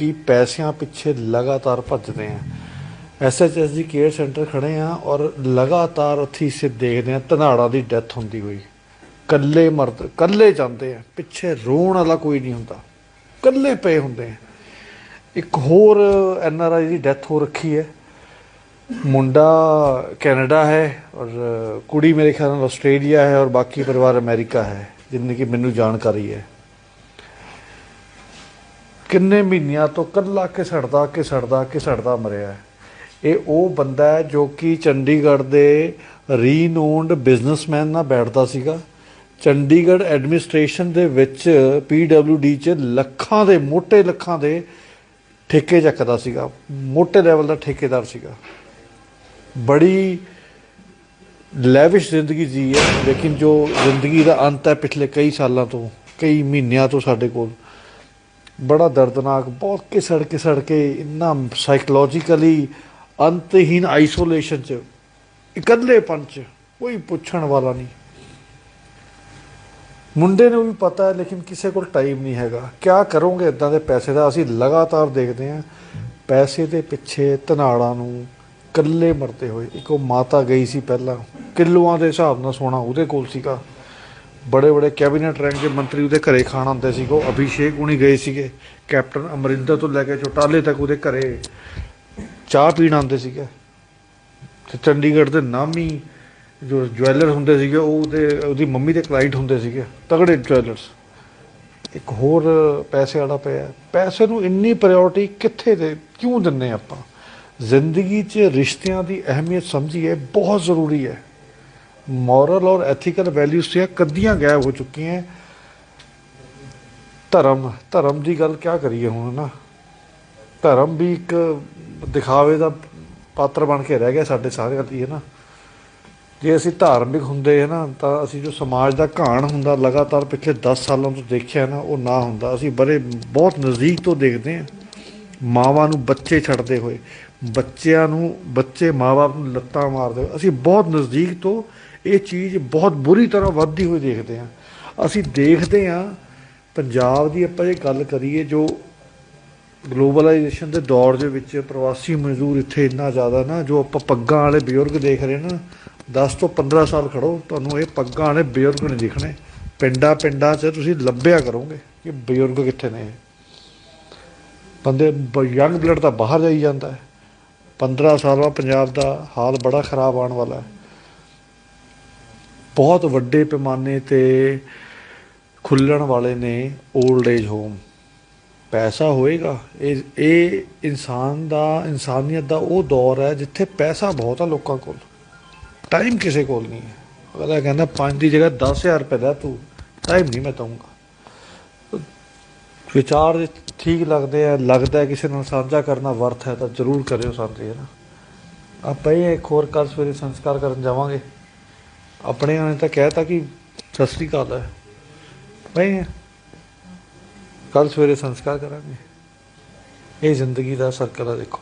ਕਿ ਪੈਸਿਆਂ ਪਿੱਛੇ ਲਗਾਤਾਰ ਭੱਜਦੇ ਆ। ਐਸਐਚਐਸ ਦੀ ਕੇਅਰ ਸੈਂਟਰ ਖੜੇ ਆ ਔਰ ਲਗਾਤਾਰ ਉੱਥੇ ਸੇ ਦੇਖਦੇ ਆ, ਧਨਾੜਾ ਦੀ ਡੈਥ ਹੁੰਦੀ ਹੋਈ। ਕੱਲੇ ਮਰਦ ਕੱਲੇ ਜਾਂਦੇ ਆ, ਪਿੱਛੇ ਰੋਣ ਵਾਲਾ ਕੋਈ ਨਹੀਂ ਹੁੰਦਾ। ਕੱਲੇ ਪਏ ਹੁੰਦੇ ਆ। ਇੱਕ ਹੋਰ ਐਨਆਰਆਈ ਦੀ ਡੈਥ ਹੋ ਰੱਖੀ ਹੈ। ਮੁੰਡਾ ਕੈਨੇਡਾ ਹੈ ਔਰ ਕੁੜੀ ਮੇਰੇ ਖਿਆਲ ਨਾਲ ਆਸਟ੍ਰੇਲੀਆ ਹੈ ਔਰ ਬਾਕੀ ਪਰਿਵਾਰ ਅਮਰੀਕਾ ਹੈ, ਜਿੰਨੀ ਕਿ ਮੈਨੂੰ ਜਾਣਕਾਰੀ ਹੈ। ਕਿੰਨੇ ਮਹੀਨਿਆਂ ਤੋਂ ਕੱਲਾ ਘਿਸੜਦਾ ਘਿਸੜਦਾ ਘਿਸੜਦਾ ਮਰਿਆ ਇਹ ਉਹ ਬੰਦਾ ਹੈ ਜੋ ਕਿ ਚੰਡੀਗੜ੍ਹ ਦੇ ਰੀਨੋਨਡ ਬਿਜ਼ਨਸਮੈਨ ਨਾਲ ਬੈਠਦਾ ਸੀਗਾ। ਚੰਡੀਗੜ੍ਹ ਐਡਮਿਨਿਸਟ੍ਰੇਸ਼ਨ ਦੇ ਵਿੱਚ ਪੀਡਬਲਯੂਡੀ ਚ ਲੱਖਾਂ ਦੇ, ਮੋਟੇ ਲੱਖਾਂ ਦੇ ਠੇਕੇ ਚੱਕਦਾ ਸੀਗਾ। ਮੋਟੇ ਲੈਵਲ ਦਾ ਠੇਕੇਦਾਰ ਸੀਗਾ। ਬੜੀ ਲੈਵਿਸ਼ ਜ਼ਿੰਦਗੀ ਜੀ ਹੈ, ਲੇਕਿਨ ਜੋ ਜ਼ਿੰਦਗੀ ਦਾ ਅੰਤ ਹੈ ਪਿਛਲੇ ਕਈ ਸਾਲਾਂ ਤੋਂ, ਕਈ ਮਹੀਨਿਆਂ ਤੋਂ ਸਾਡੇ ਕੋਲ ਬੜਾ ਦਰਦਨਾਕ, ਬਹੁਤ ਕਿਸੜ ਕਿਸੜ ਕੇ ਇੰਨਾ ਸਾਈਕੋਲੋਜੀਕਲੀ ਅੰਤਹੀਨ ਆਈਸੋਲੇਸ਼ਨ ਚ ਇਕੱਲੇਪਨ ਚ ਕੋਈ ਪੁੱਛਣ ਵਾਲਾ ਨਹੀਂ। ਮੁੰਡੇ ਨੂੰ ਵੀ ਪਤਾ ਹੈ, ਲੇਕਿਨ ਕਿਸੇ ਕੋਲ ਟਾਈਮ ਨਹੀਂ ਹੈਗਾ। ਕਿਆ ਕਰੋਗੇ ਇਦਾਂ ਦੇ ਪੈਸੇ ਦਾ? ਅਸੀਂ ਲਗਾਤਾਰ ਦੇਖਦੇ ਹਾਂ, ਪੈਸੇ ਦੇ ਪਿੱਛੇ ਧਨਾੜਾਂ ਨੂੰ ਕੱਲੇ ਮਰਦੇ ਹੋਏ। ਇੱਕ ਉਹ ਮਾਤਾ ਗਈ ਸੀ ਪਹਿਲਾਂ, ਕਿਲੋਆਂ ਦੇ ਹਿਸਾਬ ਨਾਲ ਸੋਨਾ ਉਹਦੇ ਕੋਲ ਸੀਗਾ। ਬੜੇ ਬੜੇ ਕੈਬਨਿਟ ਰੈਂਕ ਦੇ ਮੰਤਰੀ ਉਹਦੇ ਘਰੇ ਖਾਣ ਆਉਂਦੇ ਸੀ ਉਹ ਅਭਿਸ਼ੇਕ ਹੁਣੀ ਗਏ ਸੀਗੇ। ਕੈਪਟਨ ਅਮਰਿੰਦਰ ਤੋਂ ਲੈ ਕੇ ਚੋਟਾਲੇ ਤੱਕ ਉਹਦੇ ਘਰੇ ਚਾਹ ਪੀਣ ਆਉਂਦੇ ਸੀਗੇ। ਤੇ ਚੰਡੀਗੜ੍ਹ ਦੇ ਨਾਮੀ ਜੋ ਜੁਐਲਰ ਹੁੰਦੇ ਸੀਗੇ, ਉਹ ਉਹਦੇ, ਉਹਦੀ ਮੰਮੀ ਦੇ ਕਲਾਇੰਟ ਹੁੰਦੇ ਸੀਗੇ, ਤਗੜੇ ਜੁਐਲਰਸ ਇੱਕ ਹੋਰ ਪੈਸੇ ਵਾਲਾ ਪਿਆ। ਪੈਸੇ ਨੂੰ ਇੰਨੀ ਪ੍ਰਾਇੋਰਟੀ ਕਿੱਥੇ ਦੇ, ਕਿਉਂ ਦਿੰਨੇ ਆਪਾਂ? ਜ਼ਿੰਦਗੀ 'ਚ ਰਿਸ਼ਤਿਆਂ ਦੀ ਅਹਿਮੀਅਤ ਸਮਝੀਏ, ਬਹੁਤ ਜ਼ਰੂਰੀ ਹੈ। ਮੋਰਲ ਔਰ ਐਥੀਕਲ ਵੈਲਿਊਜ਼ ਤੇ ਕਦੀਆਂ ਗਾਇਬ ਹੋ ਚੁੱਕੀਆਂ ਧਰਮ ਧਰਮ ਦੀ ਗੱਲ ਕਿਆ ਕਰੀਏ ਹੁਣ ਨਾ? ਧਰਮ ਵੀ ਇੱਕ ਦਿਖਾਵੇ ਦਾ ਪਾਤਰ ਬਣ ਕੇ ਰਹਿ ਗਿਆ ਸਾਡੇ ਸਾਰਿਆਂ ਦੀ, ਹੈ ਨਾ? ਜੇ ਅਸੀਂ ਧਾਰਮਿਕ ਹੁੰਦੇ ਹੈ ਨਾ, ਤਾਂ ਅਸੀਂ ਜੋ ਸਮਾਜ ਦਾ ਘਾਣ ਹੁੰਦਾ, ਲਗਾਤਾਰ ਪਿਛਲੇ 10 ਸਾਲਾਂ ਤੋਂ ਦੇਖਿਆ ਨਾ, ਉਹ ਨਾ ਹੁੰਦਾ। ਅਸੀਂ ਬੜੇ, ਬਹੁਤ ਨਜ਼ਦੀਕ ਤੋਂ ਦੇਖਦੇ ਹਾਂ। ਮਾਵਾਂ ਨੂੰ ਬੱਚੇ ਛੱਡਦੇ ਹੋਏ, ਬੱਚਿਆਂ ਨੂੰ, ਬੱਚੇ ਮਾਪੇ ਨੂੰ ਲੱਤਾਂ ਮਾਰਦੇ ਹੋਏ, ਅਸੀਂ ਬਹੁਤ ਨਜ਼ਦੀਕ ਤੋਂ ਇਹ ਚੀਜ਼ ਬਹੁਤ ਬੁਰੀ ਤਰ੍ਹਾਂ ਵੱਧਦੀ ਹੋਈ ਦੇਖਦੇ ਹਾਂ। ਅਸੀਂ ਦੇਖਦੇ ਹਾਂ, ਪੰਜਾਬ ਦੀ ਆਪਾਂ ਜੇ ਗੱਲ ਕਰੀਏ ਜੋ ਗਲੋਬਲਾਈਜੇਸ਼ਨ ਦੇ ਦੌਰ ਦੇ ਵਿੱਚ ਪ੍ਰਵਾਸੀ ਮਜ਼ਦੂਰ ਇੱਥੇ ਇੰਨਾ ਜ਼ਿਆਦਾ ਨਾ, ਜੋ ਆਪਾਂ ਪੱਗਾਂ ਵਾਲੇ ਬਜ਼ੁਰਗ ਦੇਖ ਰਹੇ ਨਾ 10 ਤੋਂ 15 ਸਾਲ ਖੜੋ, ਤੁਹਾਨੂੰ ਇਹ ਪੱਗਾਂ ਵਾਲੇ ਬਜ਼ੁਰਗ ਨਹੀਂ ਦਿਖਣੇ। ਪਿੰਡਾਂ ਪਿੰਡਾਂ 'ਚ ਤੁਸੀਂ ਲੱਭਿਆ ਕਰੋਗੇ ਕਿ ਬਜ਼ੁਰਗ ਕਿੱਥੇ ਨੇ ਬੰਦੇ ਯੰਗ ਬਲੱਡ ਤਾਂ ਬਾਹਰ ਜਾਈ ਜਾਂਦਾ ਹੈ। 15 ਸਾਲ ਬਾਅਦ ਪੰਜਾਬ ਦਾ ਹਾਲ ਬੜਾ ਖਰਾਬ ਆਉਣ ਵਾਲਾ ਹੈ। ਬਹੁਤ ਵੱਡੇ ਪੈਮਾਨੇ ਤੇ ਖੁੱਲਣ ਵਾਲੇ ਨੇ 올ਡ ਏਜ ਹੋਮ ਪੈਸਾ ਹੋਏਗਾ। ਇਹ ਇਹ ਇਨਸਾਨ ਦਾ, ਇਨਸਾਨੀਅਤ ਦਾ ਉਹ ਦੌਰ ਹੈ ਜਿੱਥੇ ਪੈਸਾ ਬਹੁਤ ਆ ਲੋਕਾਂ ਕੋਲ। ਟਾਈਮ ਕਿਸੇ ਕੋਲ ਨਹੀਂ ਹੈ। ਅਗਲਾ ਕਹਿੰਦਾ 5 ਦੀ ਜਗ੍ਹਾ 10000 ਰੁਪਏ ਦਾ ਤੂੰ। ਟਾਈਮ ਨਹੀਂ ਮੈਂ ਦਊਂਗਾ। ਵਿਚਾਰ ਠੀਕ ਲੱਗਦੇ ਆ, ਲੱਗਦਾ ਕਿਸੇ ਨਾਲ ਸਾਂਝਾ ਕਰਨਾ ਵਰਥ ਹੈ ਤਾਂ ਜ਼ਰੂਰ ਕਰਿਓ ਸਾਂਝੇ, ਹੈ ਨਾ? ਆਪਾਂ ਇਹ ਇੱਕ ਹੋਰ ਕੱਲ ਸਵੇਰੇ ਸੰਸਕਾਰ ਕਰਨ ਜਾਵਾਂਗੇ। ਆਪਣੇ ਨੇ ਤਾਂ ਕਹਿਤਾ ਕਿ ਸਤਿ ਸ੍ਰੀ ਅਕਾਲ ਹੈ। ਭਾਈ ਕੱਲ ਸਵੇਰੇ ਸੰਸਕਾਰ ਕਰਾਂਗੇ। ਇਹ ਜ਼ਿੰਦਗੀ ਦਾ ਸਰਕਲ ਆ ਦੇਖੋ।